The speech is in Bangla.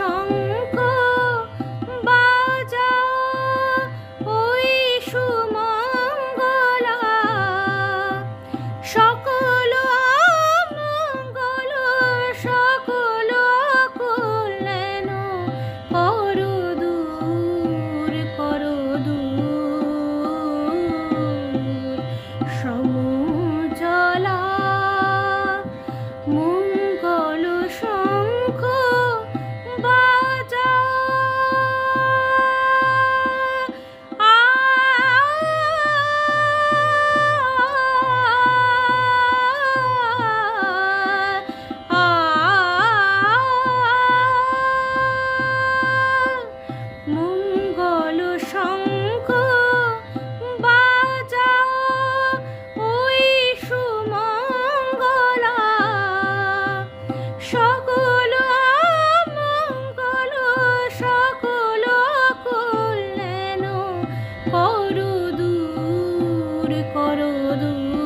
শঙ্খ বাজা ওই সুমঙ্গলা। সকল মঙ্গল সকল কল্যাণ কর দূর কর দূর করু দূর।